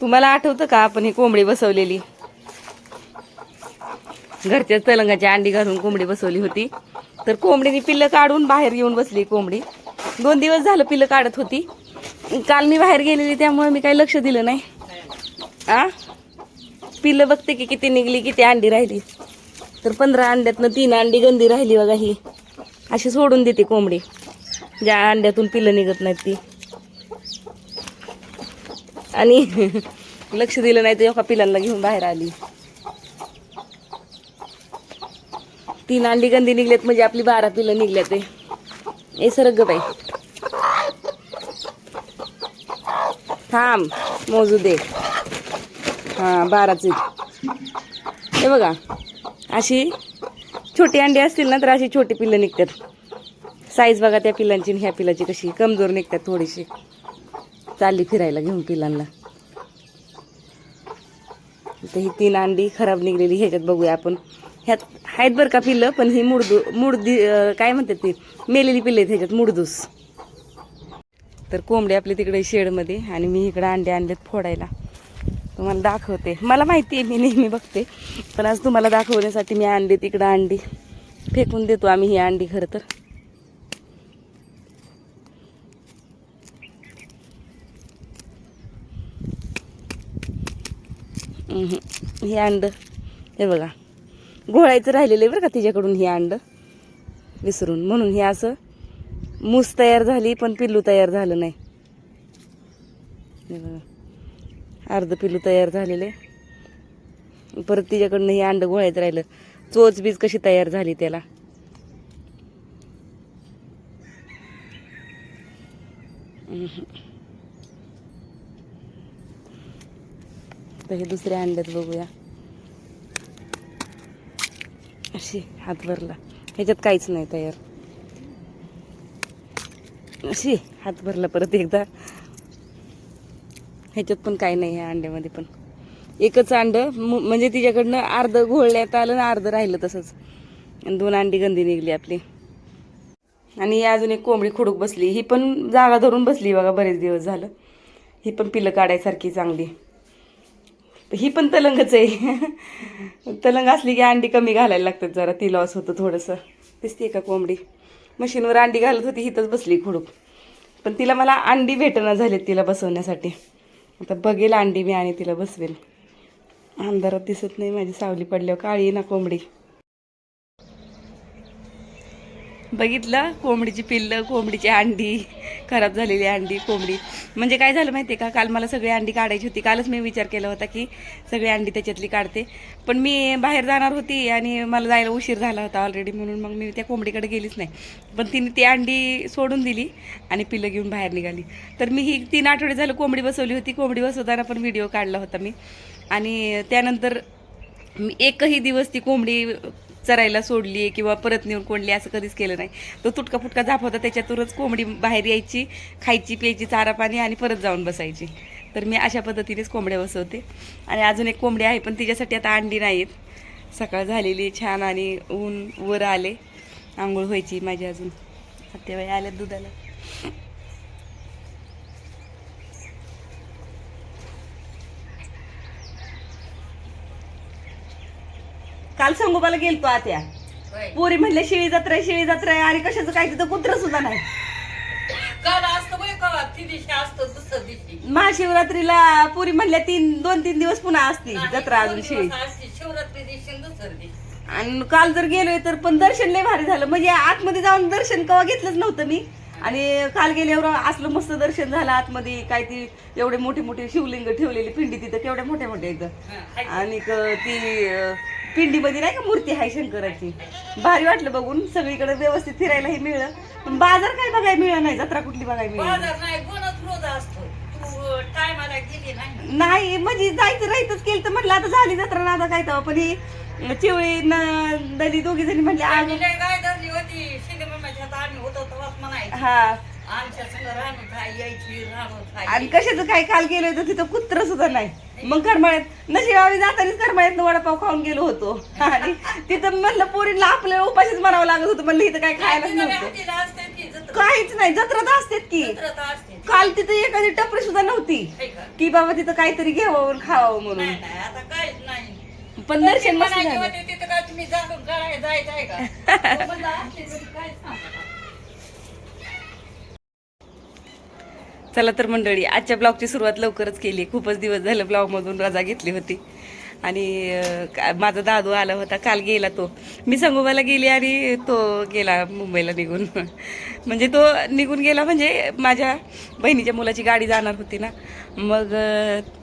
तुम्हाला आठवतं का? आपण ही कोंबडी बसवलेली. घरच्याच तलंगाची अंडी घालून कोंबडी बसवली होती. तर कोंबडीने पिल्लं काढून बाहेर येऊन बसली कोंबडी. दोन दिवस झालं पिल्लं काढत होती. काल मी बाहेर गेलेली त्यामुळे मी काही लक्ष दिलं नाही. आ? पिल्लं बघते की किती निघली किती अंडी राहिली. तर पंधरा अंड्यातनं तीन अंडी गंदी राहिली बघा ही. अशी सोडून देते कोंबडी. ज्या अंड्यातून पिल्लं निघत नाहीत ती. आणि लक्ष दिलं नाही तर एका पिलांना घेऊन बाहेर आली. तीन अंडी गंदी निघल्यात म्हणजे आपली बारा पिलं निघल्यात ते ए सरग ग बाई. थांब मोजू दे. हां बाराचे हे बघा अशी छोटी अंडी असतील ना तर अशी छोटी पिल्लं निघतात. साईज बघा त्या पिल्लांची आणि ह्या पिलाची कशी. कमजोर निघतात थोडीशी. चालली फिरायला घेऊन पिलांना. तर ही तीन अंडी खराब निघलेली ह्याच्यात बघूया आपण. ह्यात आहेत बरं का पिल्लं पण ही मुडदू मुडदी काय म्हणतात ती? मेलेली पिल्ले आहेत ह्याच्यात मुडदूस. तर कोंबडी आपली तिकडे शेडमध्ये आणि मी इकडे अंडे आणलेत फोडायला. तुम्हाला दाखवते. मला माहिती आहे मी नेहमी बघते. पण आज तुम्हाला दाखवण्यासाठी मी अंडे तिकडं अंडी. फेकून देतो आम्ही ही अंडी खरं तर. हे अंड. हे बघा. घोळायचं राहिलेलं आहे बरं का तिच्याकडून हे अंड. विसरून. म्हणून हे असं मूस तयार झाली पण पिल्लू तयार झालं नाही. हे बघा. अर्ध पिल्लू तयार झालेले परत तिच्याकडनं हे अंड घोळायचं राहिलं. चोच बीज कशी तयार झाली त्याला. हम्म. तर हे दुसऱ्या अंड्यात बघूया. अशी हात भरला. ह्याच्यात काहीच नाही तयार. अशी हात भरला परत एकदा. ह्याच्यात पण काही नाही ह्या अंड्यामध्ये पण. एकच अंड म्हणजे तिच्याकडनं अर्ध घोळण्यात आलं ना अर्ध राहिलं तसंच. आणि दोन अंडी गंदी निघली आपली. आणि अजून एक कोंबडी खुडूक बसली. ही पण जागा धरून बसली बघा बरेच दिवस झालं. ही पण पिलं काढायसारखी चांगली. ही पण तलंगच आहे. तलंग असली की अंडी कमी घालायला लागतात जरा ती लॉस होतं थोडंसं. दिसते का कोंबडी? मशीनवर अंडी घालत होती हिथंच बसली खुडूक. पण तिला मला अंडी भेटणं झालीत तिला बसवण्यासाठी. आता बघेल अंडी मी आणि तिला बसवेल. अंधारात दिसत नाही माझी सावली पडल्यावर काळी ना कोंबडी? बघितलं? कोंबडीची पिल्लं कोंबडीची अंडी. खराब झालेली अंडी कोंबडी. म्हणजे काय झालं माहिती आहे का? काल मला सगळी अंडी काढायची होती. कालच मी विचार केला होता की सगळी अंडी त्याच्यातली काढते. पण मी बाहेर जाणार होती आणि मला जायला उशीर झाला होता ऑलरेडी म्हणून मग मी त्या कोंबडीकडे गेलीच नाही. पण तिने ती अंडी सोडून दिली आणि पिल्लं घेऊन बाहेर निघाली. तर मी ही तीन आठवडे झालं कोंबडी बसवली होती. कोंबडी बसवताना पण व्हिडिओ काढला होता मी. आणि त्यानंतर मी एकही दिवस ती कोंबडी चरायला सोडली किंवा परत नेऊन कोंडली असं कधीच केलं नाही. तो तुटका फुटका झाप होता त्याच्यातूनच कोंबडी बाहेर यायची खायची प्यायची चारा पाणी आणि परत जाऊन बसायची. तर मी अशा पद्धतीनेच कोंबड्या बसवते. आणि अजून एक कोंबडी आहे पण तिच्यासाठी आता अंडी नाही आहेत सकाळ झालेली छान आणि ऊन वर आले. आंघोळ व्हायची माझी अजून. तेव्हा आल्या दुधाला. काल संगोबाला गेलतो आत्या. पोरी म्हणले शिळी जत्रा आहे, शिळी जत्रा आहे. आणि कशाचं काय तिथं कुत्र सुद्धा नाही. काल असतं बाई का ती दिवशी असतं दुसऱ्या दिवशी. महाशिवरात्रीला पुरी म्हणल्या तीन दोन तीन दिवस पुन्हा असती जत्रा अजून शिळी. असते शिवरात्री दिवशी आणि दुसऱ्या दिवशी. आणि काल जर गेलोय तर पण दर्शन लय भारी झालं. म्हणजे आतमध्ये जाऊन दर्शन कवा घेतलंच नव्हतं मी. आणि काल गेल्यावर असलं मस्त दर्शन झालं आतमध्ये. काय ती एवढे मोठे मोठे शिवलिंग ठेवलेली पिंडी तिथं केवढ्या मोठ्या मोठ्या एकदम आणि क- ती अं, पिंडीमध्ये नाही का मूर्ती आहे शंकराची? भारी वाटलं बघून. सगळीकडे व्यवस्थित फिरायलाही मिळलं. पण बाजार काय बघायला मिळलं नाही? जत्रा कुठली बघायला मिळाली बाजार नाही म्हणजे जायचं राहायचंच केलं तर म्हटलं आता झाली जत्रा ना आता काय तेव्हा पण ही चिवळी न दली दोघी जणी म्हटले हा. आमच्या संग राहणं खाय यायची राहणं आणि कशाचं काय काल गेलोय तर तिथं कुत्र सुद्धा नाही. मग करमाळ्यात नशीब आम्ही जातानाच करमाळ्यात वडापाव खाऊन गेलो होतो. आणि तिथं म्हणलं पोरीला आपल्याला उपाशीच मारावं लागत होतं. म्हणलं इथं काय खायलाच नव्हतं. असते जत्रा? काहीच नाही जत्रात असतात की. जत्रात असते काल तिथं एखादी टपरी सुद्धा नव्हती. का? की बाबा तिथं काहीतरी घ्यावं खावं म्हणून. नाही नाही आता काहीच नाही. पण दर्शन मस्त झालं. होते तिथं काय तुम्ही जायचं आहे का? तो म्हणला, असले तरी काय सांगा चला तर मंडळी आजच्या ब्लॉगची सुरुवात लवकरच केली. खूपच दिवस झालं ब्लॉगमधून रजा घेतली होती. आणि का- माझा दादू आला होता काल गेला तो. मी संगोबाला गेली आणि तो गेला मुंबईला निघून. म्हणजे तो निघून गेला म्हणजे माझ्या बहिणीच्या मुलाची गाडी जाणार होती ना. मग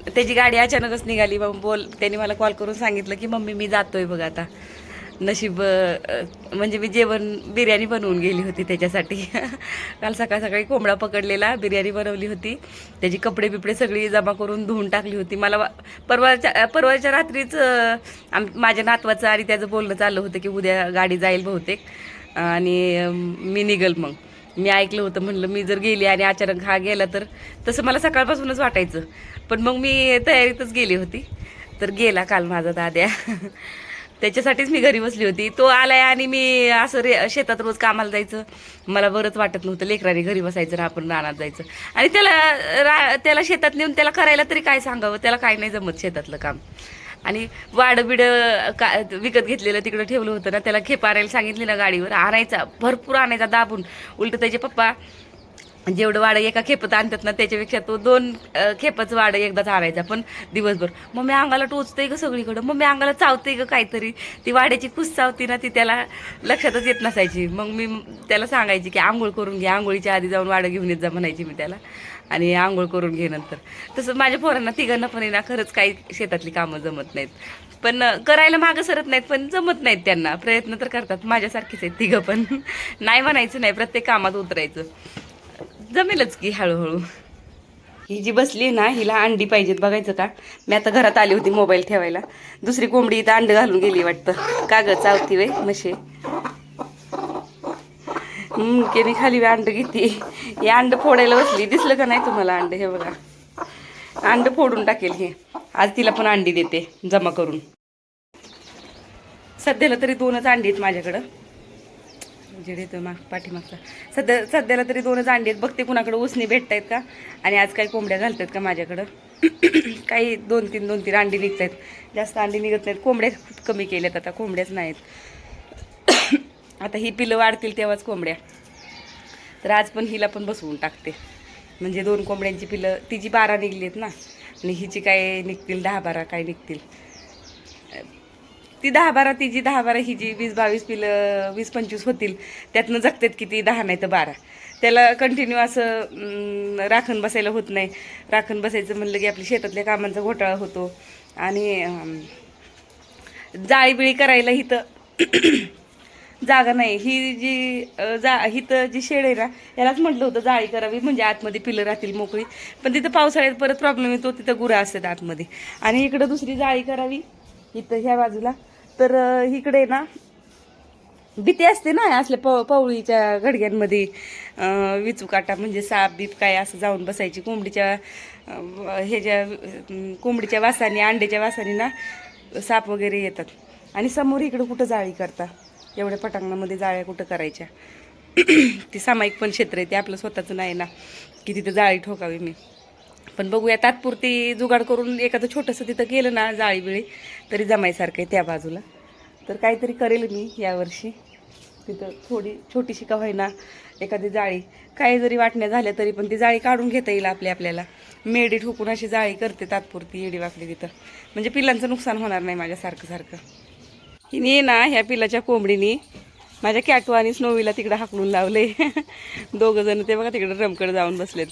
त्याची गाडी अचानकच निघाली. मग बोल त्यांनी मला कॉल करून सांगितलं की मम्मी मी जातोय बघ आता. नशीब म्हणजे मी जेवण बिर्याणी बनवून गेली होती त्याच्यासाठी. काल सकाळ सकाळी कोंबडा पकडलेला बिर्याणी बनवली होती. त्याची कपडे बिपडे सगळी जमा करून धुवून टाकली होती. मला परवाच्या परवाच्या रात्रीच आम माझ्या नातवाचं आणि त्याचं बोलणं चाललं होतं की उद्या गाडी जाईल बहुतेक. आणि मी निघल मग. मी ऐकलं होतं म्हणलं मी जर गेली आणि अचानक हा गेला तर तसं मला सकाळपासूनच वाटायचं. पण मग मी तयारीतच गेली होती. तर गेला काल माझा दाद्या. त्याच्यासाठीच मी घरी बसली होती. तो आलाय आणि मी असं रे शेतात रोज कामाला जायचं. मला बरंच वाटत नव्हतं लेकराने घरी बसायचं आपण रानात जायचं. आणि त्याला रा त्याला शेतात नेऊन त्याला करायला तरी काय सांगावं? त्याला काय नाही जमत शेतातलं काम. आणि वाड बिड का विकत घेतलेलं तिकडं ठेवलं होतं ना त्याला खेप आणायला सांगितली ना गाडीवर. आणायचा भरपूर आणायचा दाबून. उलट त्याचे पप्पा म्हणजे जेवढं वाडं एका खेपत आणतात ना त्याच्यापेक्षा तो दोन खेपच खेपाचं वाडं एकदाच आणायचा पण दिवसभर. मग मी अंगाला टोचते ग सगळीकडं. मग मी अंगाला चावते ग काहीतरी. ती वाड्याची खुस चावती ना ती त्याला लक्षातच येत नसायची. मग मी त्याला सांगायची की आंघोळ करून घे. आंघोळीच्या आधी जाऊन वाडं घेऊन येत जा म्हणायची मी त्याला. आणि आंघोळ करून घे नंतर. तसं माझ्या पोरांना तिघांना पण ना खरंच काही शेतातली कामं जमत नाहीत. पण करायला मागं सरत नाहीत पण जमत नाहीत त्यांना. प्रयत्न तर करतात. माझ्यासारखीच आहेत तिघं पण. नाही म्हणायचं नाही. प्रत्येक कामात उतरायचं. जमेलच की हळूहळू. ही जी बसली ना हिला अंडी पाहिजेत बघायचं का? मी आता घरात आली होती मोबाईल ठेवायला. दुसरी कोंबडी इथं अंड घालून गेली वाटतं. का ग चावती वे मशे हम्म के खाली अंड घेते. हे अंड फोडायला बसली. दिसलं का नाही तुम्हाला अंड? हे बघा. अंड फोडून टाकेल हे. आज तिला पण अंडी देते जमा करून. सध्याला तरी दोनच अंडी आहेत माझ्याकडं. जे येतो माग पाठीमागचा. सध्या सध्याला तरी दोनच अंडी आहेत. बघते कुणाकडे उसने भेटतायत का? आणि आज काही कोंबड्या घालतात का माझ्याकडं? काही दोन तीन दोन तीन अंडी निघत आहेत जास्त अंडी निघत नाहीत. कोंबड्या खूप कमी केल्यात. आता कोंबड्याच नाहीत. आता ही पिलं वाढतील तेव्हाच कोंबड्या. तर आज पण हिला पण बसवून टाकते. म्हणजे दोन कोंबड्यांची पिलं तिची बारा निघली आहेत ना. आणि हिची काय निघतील? दहा बारा काय निघतील? ती दहा बारा तिची दहा बारा हिची वीस बावीस पिलं वीस पंचवीस होतील त्यातनं जगतात किती दहा नाही तर बारा. त्याला कंटिन्यू असं राखण बसायला होत नाही. राखण बसायचं म्हणलं की आपल्या शेतातल्या कामांचा घोटाळा होतो. आणि जाळीबिळी जाळी बिळी करायला इथं जागा नाही. ही जी जा हिथं जी शेड आहे ना यालाच म्हटलं होतं जाळी करावी म्हणजे आतमध्ये पिलं राहतील मोकळी. पण तिथं पावसाळ्यात परत प्रॉब्लेम येतो तिथं गुरं असतात आतमध्ये. आणि इकडं दुसरी जाळी करावी इथं ह्या बाजूला. तर इकडे ना भीती असते ना असल्या प पवळीच्या घडग्यांमध्ये विचूकाटा म्हणजे साप बीप काय असं जाऊन बसायची. कोंबडीच्या ह्याच्या कोंबडीच्या वासाने अंड्याच्या वासाने ना साप वगैरे येतात. आणि समोर इकडं कुठं जाळी करता? एवढ्या पटांगणामध्ये जाळ्या कुठं करायच्या? ती सामायिक पण क्षेत्र आहे ते आपलं स्वतःचं नाही ना की तिथं जाळी ठोकावी मी. पण बघूया तात्पुरती जुगाड करून एखादं छोटंसं तिथं केलं ना जाळी बिळी तरी जमायसारखं आहे त्या बाजूला. तर काहीतरी करेल मी यावर्षी तिथं थोडी छोटीशी का होईना एखादी जाळी. काही जरी वाटण्या झाल्या तरी पण ती जाळी काढून घेता येईल आपल्या आपल्याला. मेडी ठोकून अशी जाळी करते तात्पुरती येडी वाकडी तिथं. म्हणजे पिलांचं नुकसान होणार नाही माझ्यासारखं सारखं. हिने ना ह्या पिलाच्या कोंबडीनी माझ्या कॅटू आणि स्नोवीला तिकडं हाकलून लावले दोघं जण ते बघा तिकडं रमकड जाऊन बसलेत.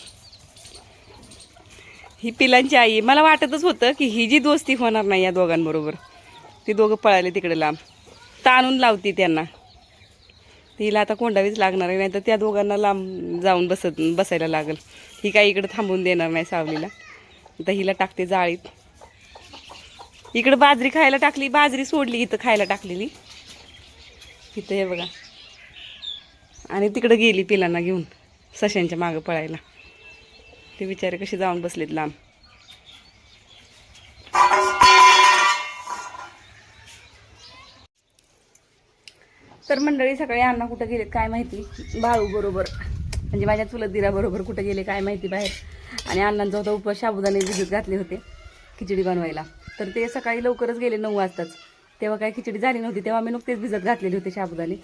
ही पिलांची आई. मला वाटतच होतं की ही जी दोस्ती होणार नाही या दोघांबरोबर ती दोघं पळाले तिकडे लांब. ताणून लावती त्यांना. तिला आता कोंडावीच लागणार आहे नाही तर त्या दोघांना लांब जाऊन बसत बसायला लागल. ही काही इकडे थांबून देणार नाही सावलीला. तर हिला टाकते जाळीत. इकडं बाजरी खायला टाकली बाजरी सोडली इथं खायला टाकलेली. इथं हे बघा. आणि तिकडं गेली पिलांना घेऊन सशांच्या मागं पळायला. ते बिचारे कसे जाऊन बसलेत लांब. तर मंडळी सकाळी अण्णा कुठं गेलेत काय माहिती? भाऊ बरोबर. म्हणजे माझ्या चुलत दिराबरोबर कुठं गेले काय माहिती बाहेर. आणि अण्णांचा होता उपवास शाबुदाने भिजत घातले होते खिचडी बनवायला. तर ते सकाळी लवकरच गेले नऊ वाजताच. तेव्हा काय खिचडी झाली नव्हती तेव्हा मी नुकतेच भिजत घातलेले होते शाबुदाने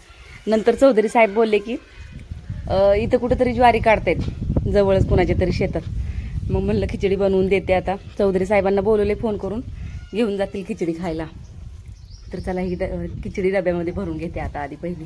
नंतर चौधरी साहेब बोलले की इथं कुठंतरी ज्वारी काढतायत. जवळच कुणाच्या तरी शेतात. मग म्हणलं खिचडी बनवून देते आता. चौधरी साहेबांना बोलवले फोन करून घेऊन जातील खिचडी खायला. तर चला ही ड- खिचडी डब्यामध्ये भरून घेते आता आधी पहिली.